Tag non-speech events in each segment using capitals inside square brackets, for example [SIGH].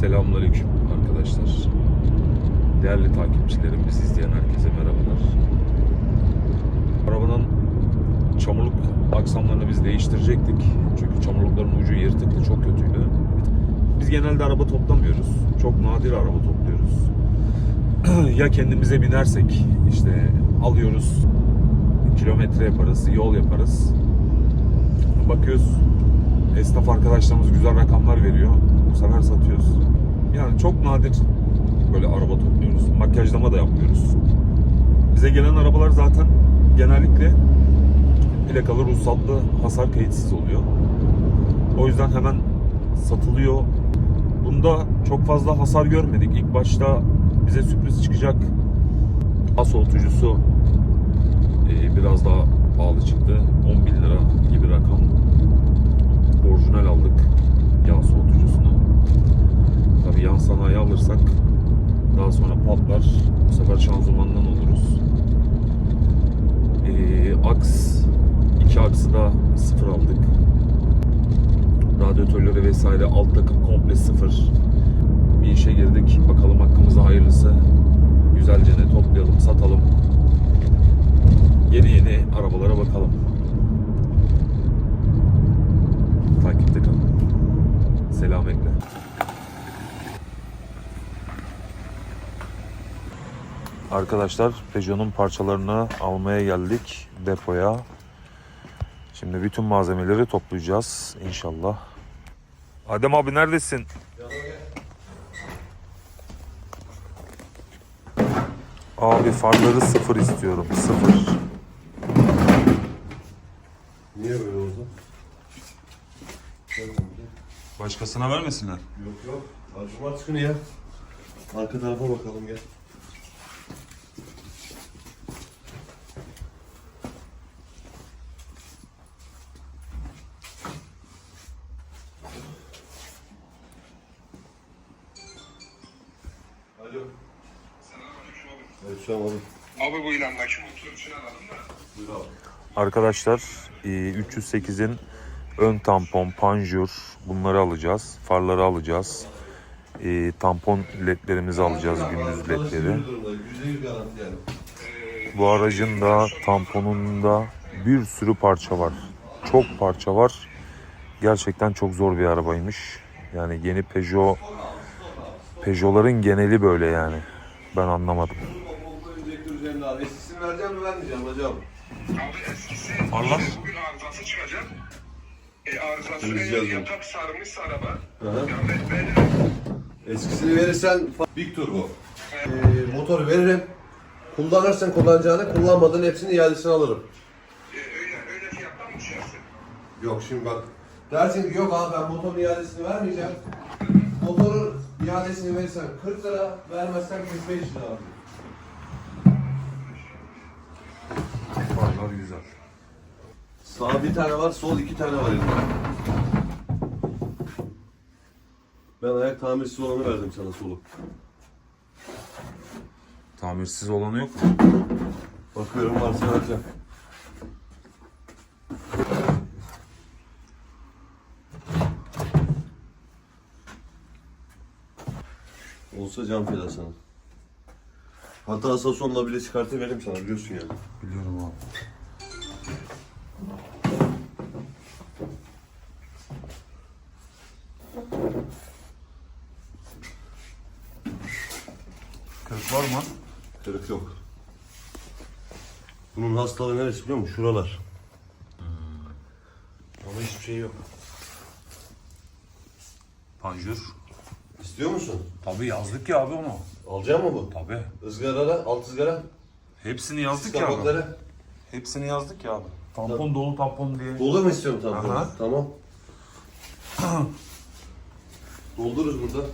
Selamünaleyküm arkadaşlar. Değerli takipçilerim, bizi izleyen herkese merhabalar. Arabanın çamurluk aksamlarını biz değiştirecektik. Çünkü çamurlukların ucu yırtıktı, çok kötüydü. Biz genelde araba toplamıyoruz. Çok nadir araba topluyoruz. [CLEARS THROAT] ya kendimize binersek işte alıyoruz, kilometre yaparız, yol yaparız. Bakıyoruz esnaf arkadaşlarımız güzel rakamlar veriyor. Bu sefer satıyoruz. Yani çok nadir böyle araba topluyoruz. Makyajlama da yapmıyoruz. Bize gelen arabalar zaten genellikle plakalı, ruhsatlı, hasar kayıtsız oluyor. O yüzden hemen satılıyor. Bunda çok fazla hasar görmedik. İlk başta bize sürpriz çıkacak. Hava soğutucusu e, biraz daha pahalı çıktı. 10 bin lira gibi rakam orijinal aldık yağ soğutucusunu. Tabii yan sanayi alırsak daha sonra patlar. Bu sefer şanzımandan oluruz. Ee, aks iki aksı da sıfır aldık. Radyatörleri vesaire alt takım komple sıfır. Bir işe girdik. Bakalım hakkımıza hayırlısı. Güzelce ne toplayalım, satalım. Yeni yeni arabalara bakalım. Takipte kalın. Selametle. Arkadaşlar Peugeot'un parçalarını almaya geldik depoya. Şimdi bütün malzemeleri toplayacağız inşallah. Adem abi neredesin? Abi farları sıfır istiyorum. Sıfır. Niye böyle oldu? Başkasına vermesinler. Yok yok. Arşıma çıkın ya. Arka tarafa bakalım gel. Arkadaşlar e, 308'in ön tampon, panjur bunları alacağız. Farları alacağız. E, tampon ledlerimizi alacağız, gündüz ledleri. Çalışır durumda. %100 garanti yani. Bu aracın da tamponunda bir sürü parça var. Çok parça var. Gerçekten çok zor bir arabaymış. Yani yeni Peugeot Peugeot'ların geneli böyle yani. Ben anlamadım. Eskisini vereceğim mi vermeyeceğim hocam? Abi eskisi Allah. bugün arızası çıkacak. E arızası eğer yatak sarmışsa araba. Hı hı. Ya ben. Eskisini verirsen Big Turbo. Ee, motoru veririm. Kullanırsan kullanacağını, kullanmadığın hepsini iadesini alırım. E, öyle, öyle fiyattan mı düşersin? Yok şimdi bak. Dersin ki yok abi ben motorun iadesini vermeyeceğim. Motorun iadesini verirsen 40 lira, vermezsen 45 lira abi. Farlar güzel. Sağ bir tane var, sol iki tane var elimde. Ben ayak tamirsiz olanı verdim sana solu. Tamirsiz olanı yok mu? Bakıyorum varsa vereceğim. Olsa cam feda sana. Hatta Sason'la bile çıkartıveririm sana biliyorsun yani. Biliyorum abi. Kırık var mı? Kırık yok. Bunun hastalığı neresi biliyor musun? Şuralar. Ona hiçbir şey yok. Panjur. İstiyor musun? Tabii yazdık ya abi onu. Alacak mı bu? Tabii. Izgarara, alt ızgara, Hepsini yazdık ya abi. kapakları. Hepsini yazdık ya abi. Tampon dolu tampon diye. Dolu mu istiyorum tamponu? Aha. Tamam. [CLEARS THROAT] Doldururuz burada.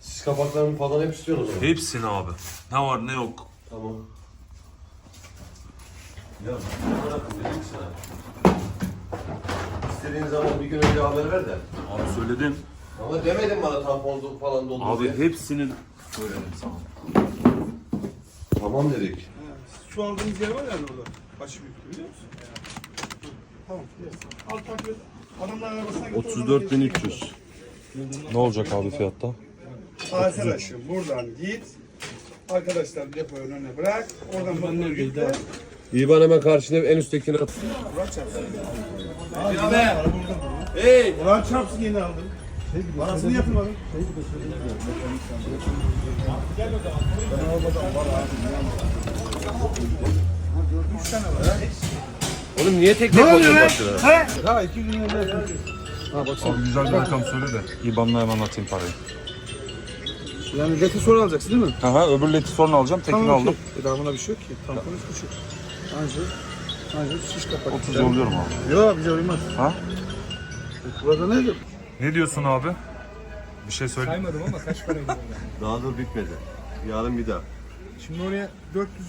Siz kapaklarını falan hep istiyorsunuz o zaman. Hepsini abi. Ne var ne yok. Tamam. Ya bırakın dedim sana. İstediğin zaman bir gün önce haber ver de. Abi söyledim. Ama demedin bana tampon falan doldur Abi diye. hepsini söyledim sana. Tamam dedik. Şu aldığımız yer var ya orada. Başı büyük biliyor musun? Tamam. Al takip et. Adamlar arabasına git. 34.300. Ne olacak abi fiyatta? Arkadaşım buradan git. Arkadaşlar depo önüne bırak. Oradan motor git. de. İyi bana hemen karşına en üsttekini at. Burak çarpsın. Hey! Burak çarpsın yeni aldım. Parasını yatırmadım. Oğlum niye tek tek bakıyorsun başına? Ha iki gün önce. Abi güzel bir rakam söyle de. İban'la hemen atayım parayı. Yani leti sonra alacaksın değil mi? Aha öbür leti sonra alacağım. Tekini aldım. okey. E daha buna bir şey yok ki. Tampon üç buçuk. Anca. Şiş kapak. 30 yolluyorum abi. Yok bize uymaz. Ha? Burada neydi? Ne diyorsun abi? Bir şey söyle. Saymadım ama kaç para gidiyor? Daha dur bitmedi. Yarın bir daha. Şimdi oraya 400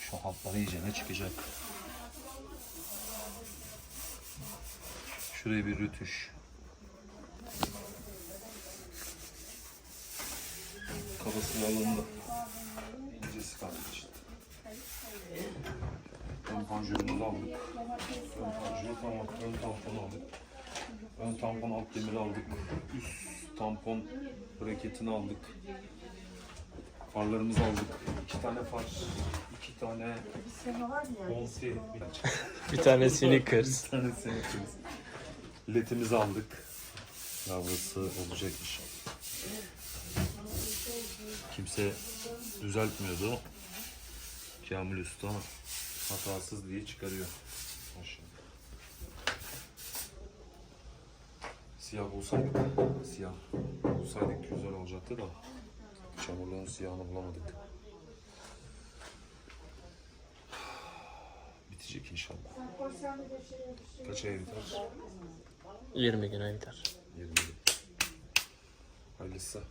Şu hatları iyice ne çıkacak? Şuraya bir rütüş. Kafasını alındı. İncesi kaldı işte. Ön panjurumuzu aldık. Ön panjuru tamam. Ön tamponu aldık. Ön tampon alt demiri aldık. Üst tampon braketini aldık. Farlarımızı aldık. İki tane far, iki tane bonti, Bir tane Snickers. bir tane senetimiz. Ledimizi aldık. Yavrusu olacak inşallah. Kimse düzeltmiyordu. Kamil Usta hatasız diye çıkarıyor. Maşallah. Siyah bulsaydık, siyah bulsaydık güzel olacaktı da çamurluğun siyahını bulamadık. Bitecek inşallah. Kaç ay biter? 20 güne biter. 20 Hayırlısı.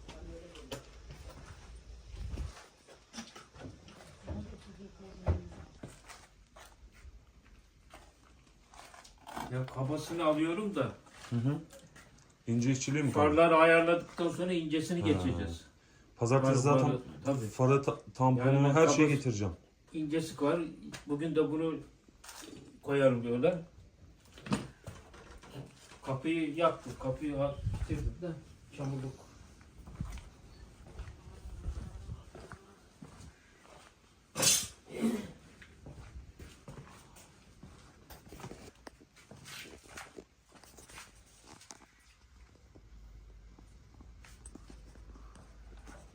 Ya kabasını alıyorum da İnce işçiliği mi kaldı? farları ayarladıktan sonra incesini geçeceğiz. Pazartesi Var- zaten tabii. farı, ta- tamponu, Yani ben her şeyi kabus- getireceğim. İncesi var. Bugün de bunu koyarım diyorlar. Kapıyı yaptık. Kapıyı bitirdik de çamurluk.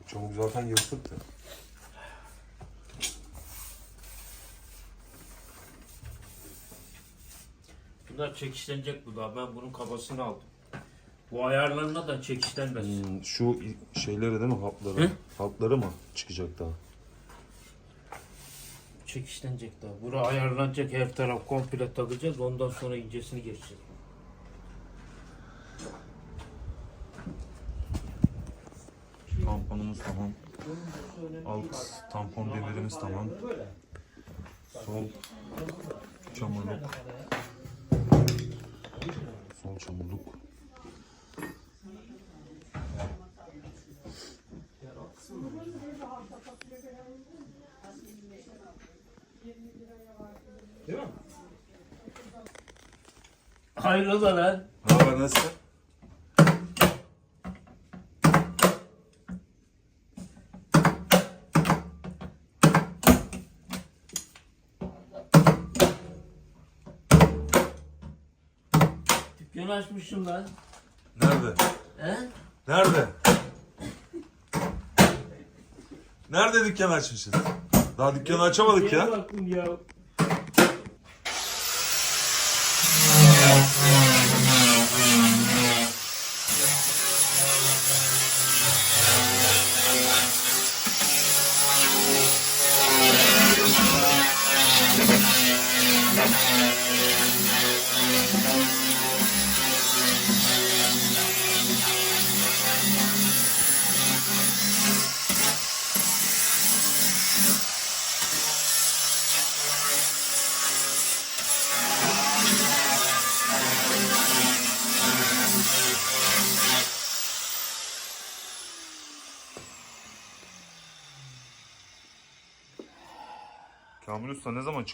Çamur zaten yırtıktı. Bunlar çekişlenecek bu da. Ben bunun kabasını aldım. Bu ayarlarına da çekişlenmez. Hmm, şu şeyleri değil mi hatları? Hı? Hatları mı çıkacak daha? Çekişlenecek daha. Bura ayarlanacak her taraf komple takacağız. Ondan sonra incesini geçeceğiz. Tamponumuz tamam. Alt tampon demirimiz tamam. Sol çamurluk. Sol çamurluk. Hayrola lan? Ne haber Dükkanı açmışsın lan. Nerede? He? Nerede? Nerede dükkan açmışız? Daha dükkanı açamadık Neye ya. baktın ya?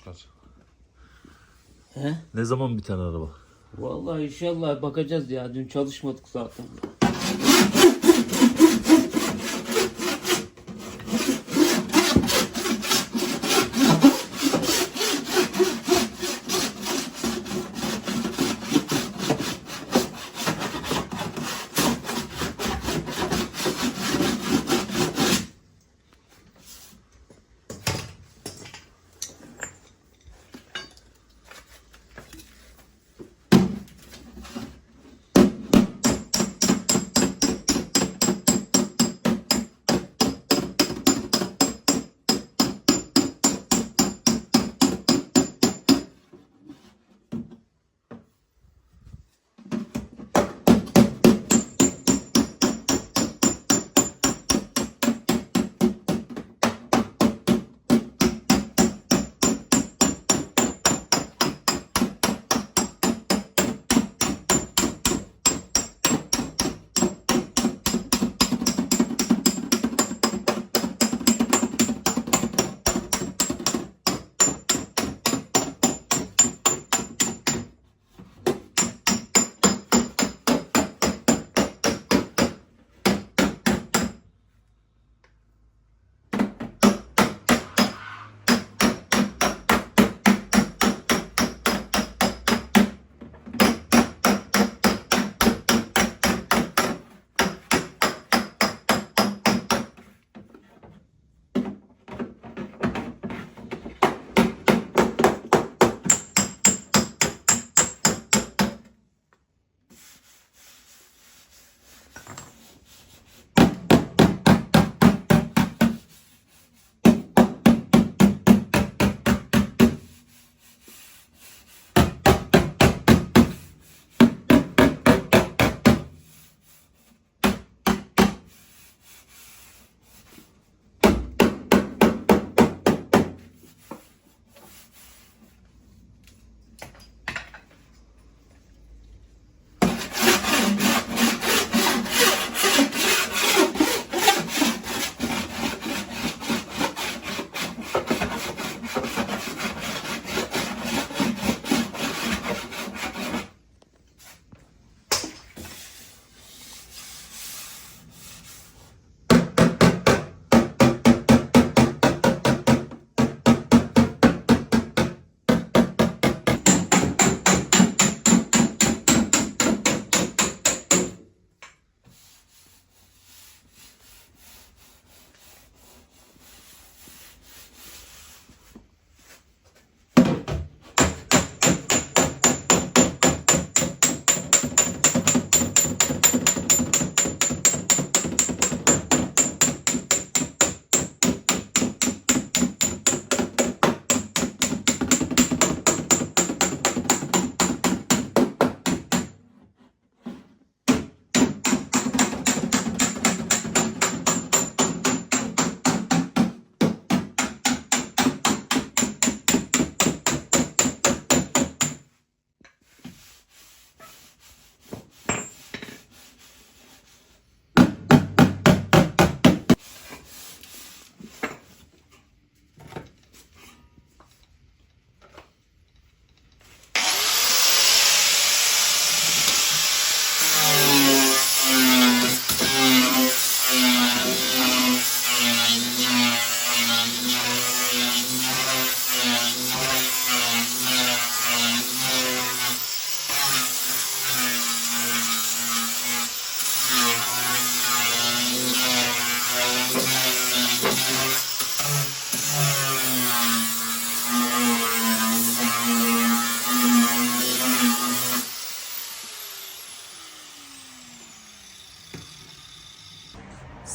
Çıkar? He? Ne zaman biter araba? Vallahi inşallah bakacağız ya. Dün çalışmadık zaten.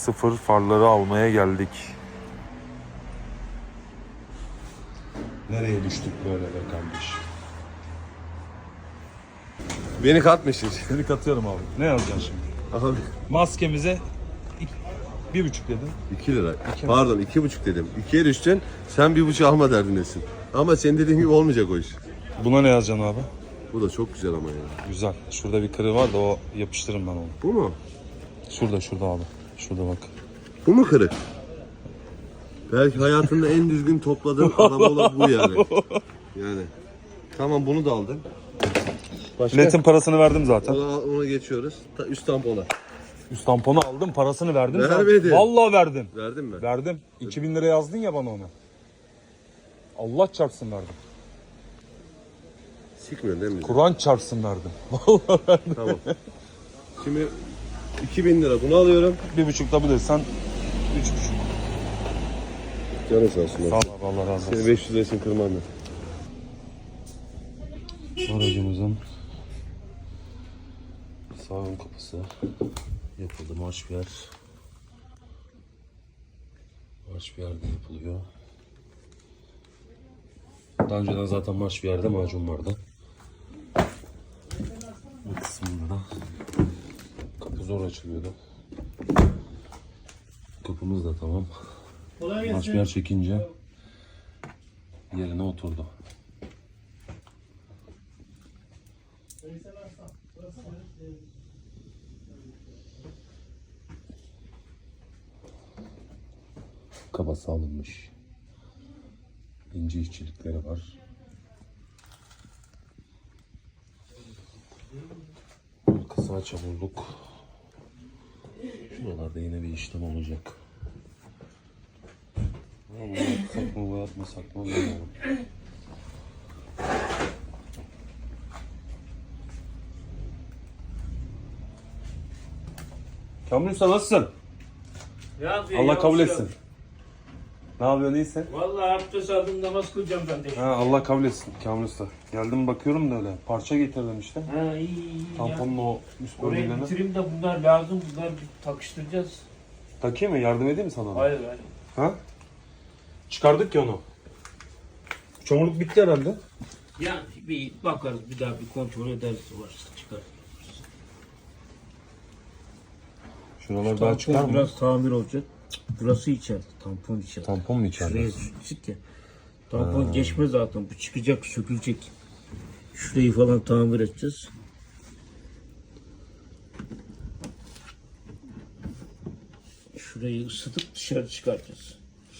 Sıfır farları almaya geldik. Nereye düştük böyle be kardeş? Beni katmışsın. Seni katıyorum abi. Ne yazacaksın şimdi? Abi Maskemize bir buçuk dedim. 2 lira. Pardon iki buçuk dedim. İkiye düştün. Sen bir buçuk alma derdindesin. Ama senin dediğin gibi olmayacak o iş. Buna ne yazacaksın abi? Bu da çok güzel ama ya. Güzel. Şurada bir kırığı var da o yapıştırırım ben onu. Bu mu? Şurada şurada abi. Şurada bak. Bu mu kırık? Belki hayatında en düzgün topladığın [LAUGHS] araba bu yani. Yani. Tamam bunu da aldın. Başka? Netin parasını verdim zaten. Ona, ona geçiyoruz. Ta, üst tampona. Üst tamponu aldım parasını verdim. Vermedin. Vallahi verdim. Verdin mi? Verdim. 2000 lira yazdın ya bana onu. Allah çarpsın verdim. Sikmiyorsun değil mi? Kur'an çarpsın verdim. [LAUGHS] Vallahi verdim. Tamam. Şimdi 2000 lira bunu alıyorum. Bir buçuk da bu desen üç buçuk. Canı sağ olsun. Sağ ol abi Allah razı Seni olsun. 500 lira için kırmam ben. Aracımızın sağ ön kapısı yapıldı. Marş bir yer. Marş bir yerde yapılıyor. Daha önceden zaten marş bir yerde macun vardı. Bu kısmında da zor açılıyordu. Kapımız da tamam. Yer çekince yerine oturdu. kabası alınmış. İnce işçilikleri var. Kısa çamurluk. Şuralarda yine bir işlem olacak. Ama yapsak mı yapmasak mı bilmiyorum. Kamil Usta nasılsın? Ne yapıyor Allah ya? kabul etsin. Ne yapıyorsun iyisin? Vallahi abdest aldım namaz kılacağım ben de. Ha, Allah kabul etsin Kamil Usta. Geldim bakıyorum da öyle. Parça getirdim işte. Ha iyi iyi iyi ya. Tamponun o üst Oraya bölgelerini. bitireyim de bunlar lazım. Bunlar bir takıştıracağız. Takayım mı? Yardım edeyim mi sana? Hayır hayır. Ha? Çıkardık ya onu. Çamurluk bitti herhalde. Ya bir bakarız bir daha bir kontrol ederiz varsa çıkar. Şuralar daha çıkar mı? biraz tamir olacak. Burası içeride. Tampon içeride. Tampon mu içeride? Şuraya çık ya. Tampon geçmez zaten. Bu çıkacak, sökülecek. Şurayı falan tamir edeceğiz. Şurayı ısıtıp dışarı çıkartacağız.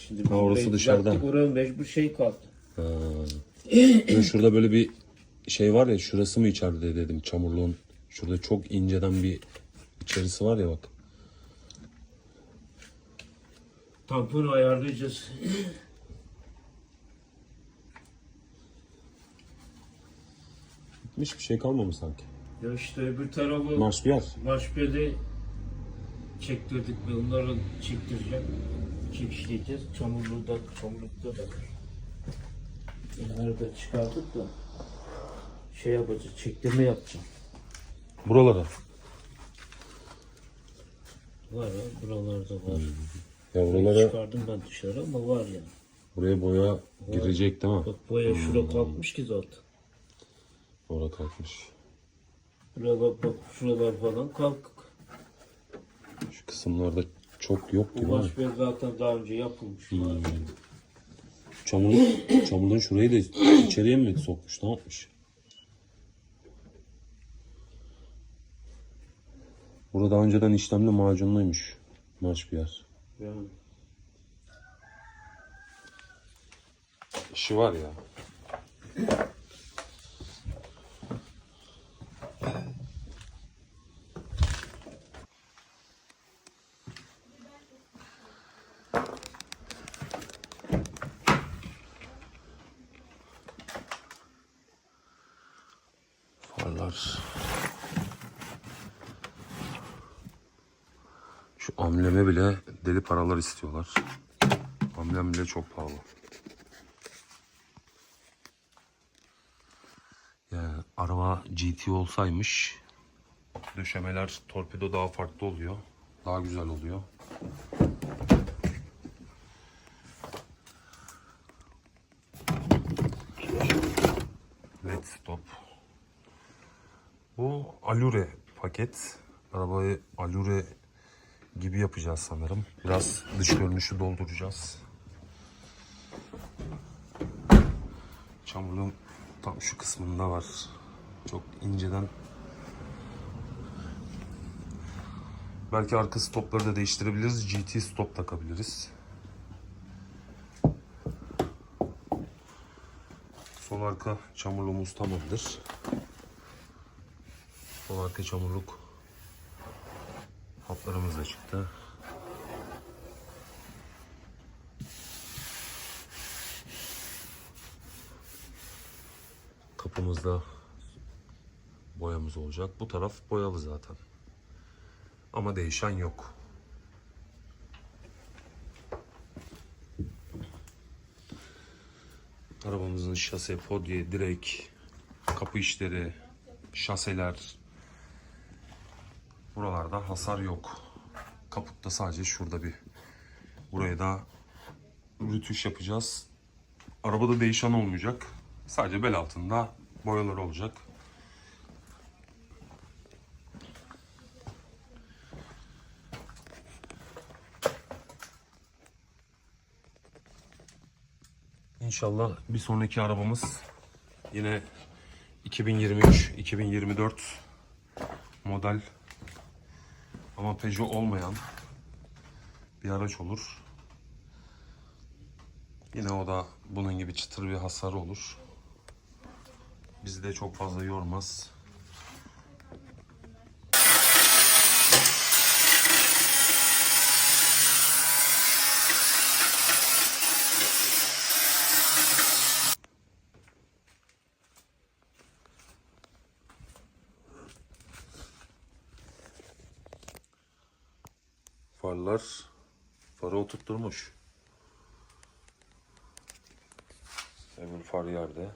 Şimdi Ha, orası burayı dışarıda. düzelttik, Oraya mecbur şey kaldı. Ya şurada böyle bir şey var ya şurası mı içeride dedim çamurluğun. Şurada çok inceden bir içerisi var ya bak. Tamponu ayarlayacağız. Bitmiş bir şey kalmamış sanki. Ya işte öbür tarafı Marş bir yer. Başbeli çektirdik ve onları çektireceğim. Çekişleyeceğiz. Çamurluğu da, çamurlukta da. Bunları da çıkardık da şey yapacağız, çektirme yapacağım. Buralara. Var ya, buralarda var. Ya buralara Çıkardım ben dışarı ama var ya. buraya boya girecek değil mi? Bak boya şura kalkmış ki zaten. Orada kalkmış. Buraya bak, bak şuralar falan kalkık. Şu kısımlarda çok yok gibi ama. başbel zaten daha önce yapılmış. Çamurluk, çamurluğun şurayı da içeriye mi sokmuş? Ne yapmış? Burada önceden işlemli macunluymuş. Marş bir yer. Yani. İşi var ya. İstiyorlar. Amblem bile çok pahalı. Yani araba GT olsaymış döşemeler torpido daha farklı oluyor. Daha güzel oluyor. Led stop. Bu Allure paket. Arabayı Allure gibi yapacağız sanırım. Biraz dış görünüşü dolduracağız. Çamurluğun tam şu kısmında var. Çok inceden. Belki arka stopları da değiştirebiliriz. GT stop takabiliriz. Sol arka çamurluğumuz tamamdır. Sol arka çamurluk hatlarımız da çıktı. Kapımızda boyamız olacak. Bu taraf boyalı zaten. Ama değişen yok. Arabamızın şase, podye, direk, kapı işleri, şaseler. Buralarda hasar yok. Kaputta sadece şurada bir. Buraya da rütüş yapacağız. Arabada değişen olmayacak. Sadece bel altında boyalar olacak. İnşallah bir sonraki arabamız yine 2023-2024 model ama Peugeot olmayan bir araç olur. Yine o da bunun gibi çıtır bir hasar olur. Bizi de çok fazla yormaz. Farlar farı oturtturmuş. Öbür far yerde.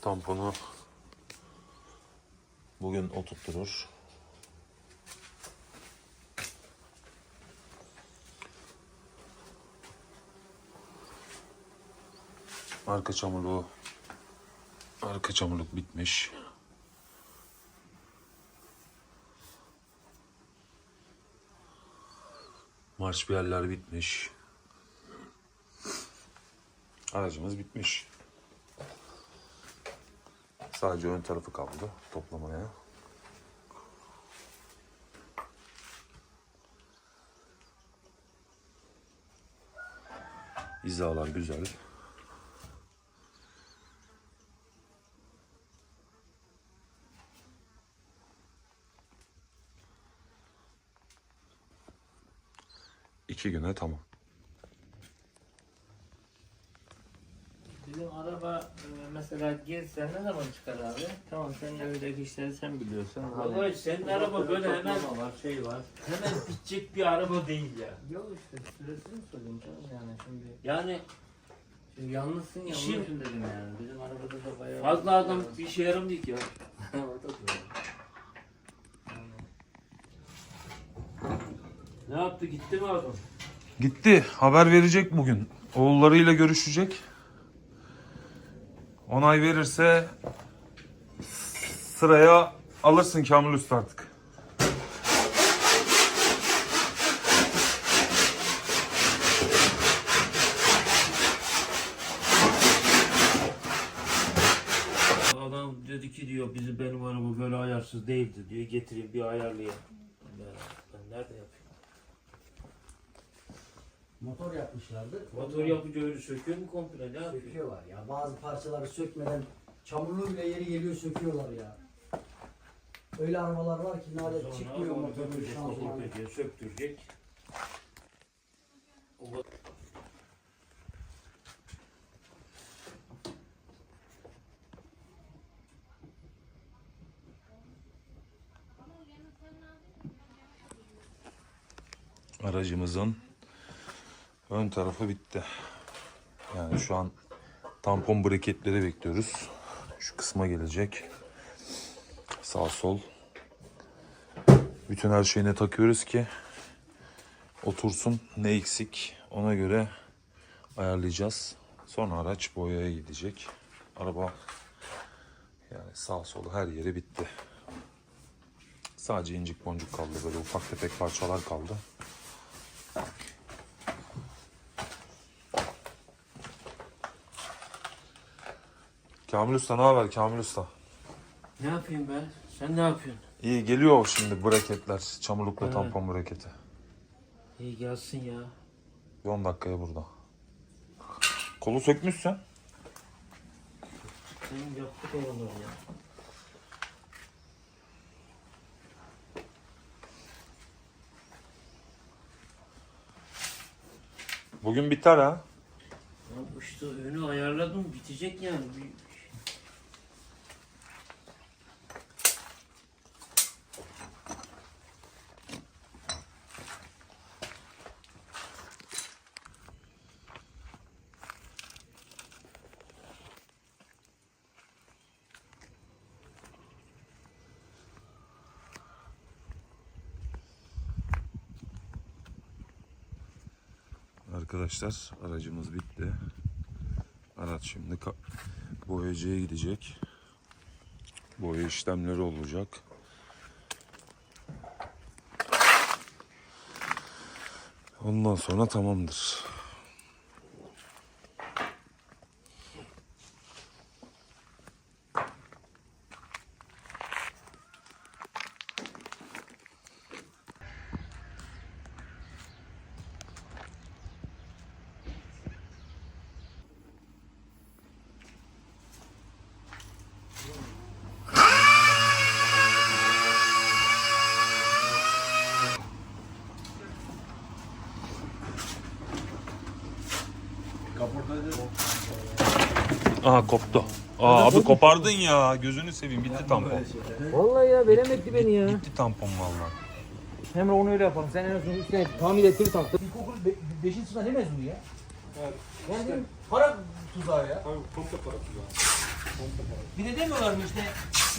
Tamponu bugün oturtturur. Arka çamurluğu arka çamurluk bitmiş. Marş yerler bitmiş. Aracımız bitmiş. Sadece ön tarafı kaldı toplamaya. Hizalar güzel. İki güne tamam. Bizim araba e, mesela girse ne zaman çıkar abi? Tamam senin evdeki işleri sen biliyorsun. Vallahi senin araba böyle hemen var, şey var. hemen bitecek bir araba değil ya. Yok işte süresini sorayım canım yani şimdi. Yani Şimdi yalnızsın ya İşin- onun için dedim yani. Bizim arabada da bayağı... fazla adam bir işe yaramıyor ki ya. [LAUGHS] o da doğru. Ne yaptı gitti mi adam? Gitti. Haber verecek bugün. Oğullarıyla görüşecek. Onay verirse sıraya alırsın Kamil Usta artık. Adam dedi ki diyor bizi benim araba böyle ayarsız değildi diyor. Getireyim bir ayarlayayım. Ben, ben nerede yapayım? Motor yapmışlardı. Motor yapınca öyle söküyor mu komple ne yapıyor? Söküyorlar ya. Bazı parçaları sökmeden çamurluğu bile yeri geliyor söküyorlar ya. Öyle arabalar var ki nalet Sonra çıkmıyor onu motorun şanzımanı. sökecek, söktürecek. O Aracımızın ön tarafı bitti. Yani şu an tampon breketleri bekliyoruz. Şu kısma gelecek. Sağ sol. Bütün her şeyine takıyoruz ki otursun ne eksik ona göre ayarlayacağız. Sonra araç boyaya gidecek. Araba yani sağ solu her yeri bitti. Sadece incik boncuk kaldı böyle ufak tefek parçalar kaldı. Kamil Usta ne haber Kamil Usta? Ne yapayım ben? Sen ne yapıyorsun? İyi geliyor şimdi braketler. Çamurlukla Evet. tampon braketi. İyi gelsin ya. Bir 10 dakikaya burada. Kolu sökmüşsün. Sen yaptık oraları ya. Bugün biter ha. Ya işte önü ayarladım bitecek yani. Bir- Arkadaşlar aracımız bitti. Araç şimdi boyacıya gidecek. Boya işlemleri olacak. Ondan sonra tamamdır. Aha koptu. Aa abi kopardın ya. Gözünü seveyim bitti tampon. Vallahi ya veremedi beni ya. Bitti tampon vallahi. Hemen onu öyle yapalım. Sen en azından üstüne tamir ettir taktın. İlkokul 5. sınıfta ne mezunu ya? Evet. Yani dedim, para tuzağı ya. Komple para tuzağı. Bir de demiyorlar mı işte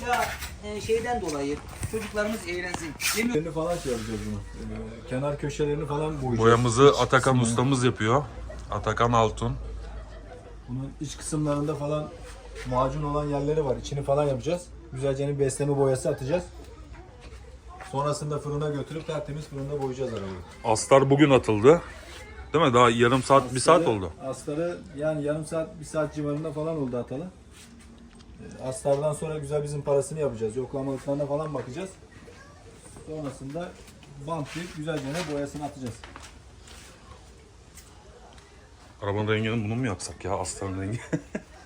ya e, şeyden dolayı çocuklarımız eğlensin. Demiyor. Köşelerini falan şey yapacağız bunu. Ee, kenar köşelerini falan boyayacağız. Boyamızı Atakan ustamız yapıyor. Atakan Altun. Bunun iç kısımlarında falan macun olan yerleri var. İçini falan yapacağız. Güzelce bir besleme boyası atacağız. Sonrasında fırına götürüp tertemiz fırında boyayacağız arabayı. Astar bugün atıldı. Değil mi? Daha yarım saat, bir saat Astarı- oldu. Astarı yani yarım saat, bir saat civarında falan oldu atalı. Ee, Astardan sonra güzel bizim parasını yapacağız. Yoklamalıklarına falan bakacağız. Sonrasında bantlayıp güzelce boyasını atacağız. Arabanın rengini bunu mu yapsak ya? Astarın rengi. [LAUGHS]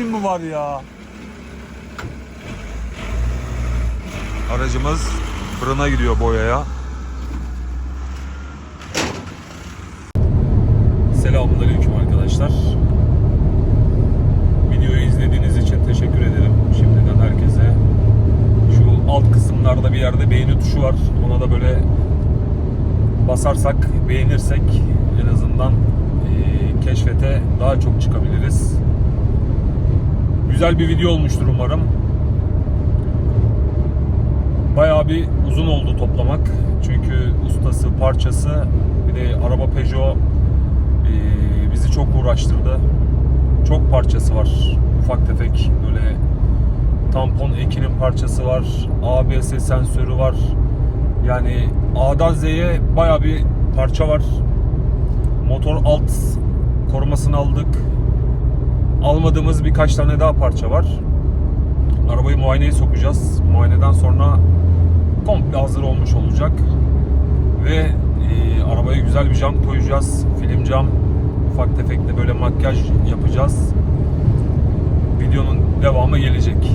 İşin mi var ya? Aracımız fırına gidiyor boyaya. Selamünaleyküm arkadaşlar. Videoyu izlediğiniz için teşekkür ederim. Şimdiden herkese. Şu alt kısımlarda bir yerde beğeni tuşu var. Ona da böyle basarsak, beğenirsek en azından keşfete daha çok çıkabiliriz. Güzel bir video olmuştur umarım. Bayağı bir uzun oldu toplamak. Çünkü ustası, parçası, bir de araba Peugeot eee, bizi çok uğraştırdı. Çok parçası var. Ufak tefek böyle tampon ekinin parçası var. ABS sensörü var. Yani A'dan Z'ye bayağı bir parça var. Motor alt korumasını aldık. Almadığımız birkaç tane daha parça var. Arabayı muayeneye sokacağız. Muayeneden sonra komple hazır olmuş olacak. Ve e, arabaya güzel bir cam koyacağız. Film cam. Ufak tefek böyle makyaj yapacağız. Videonun devamı gelecek.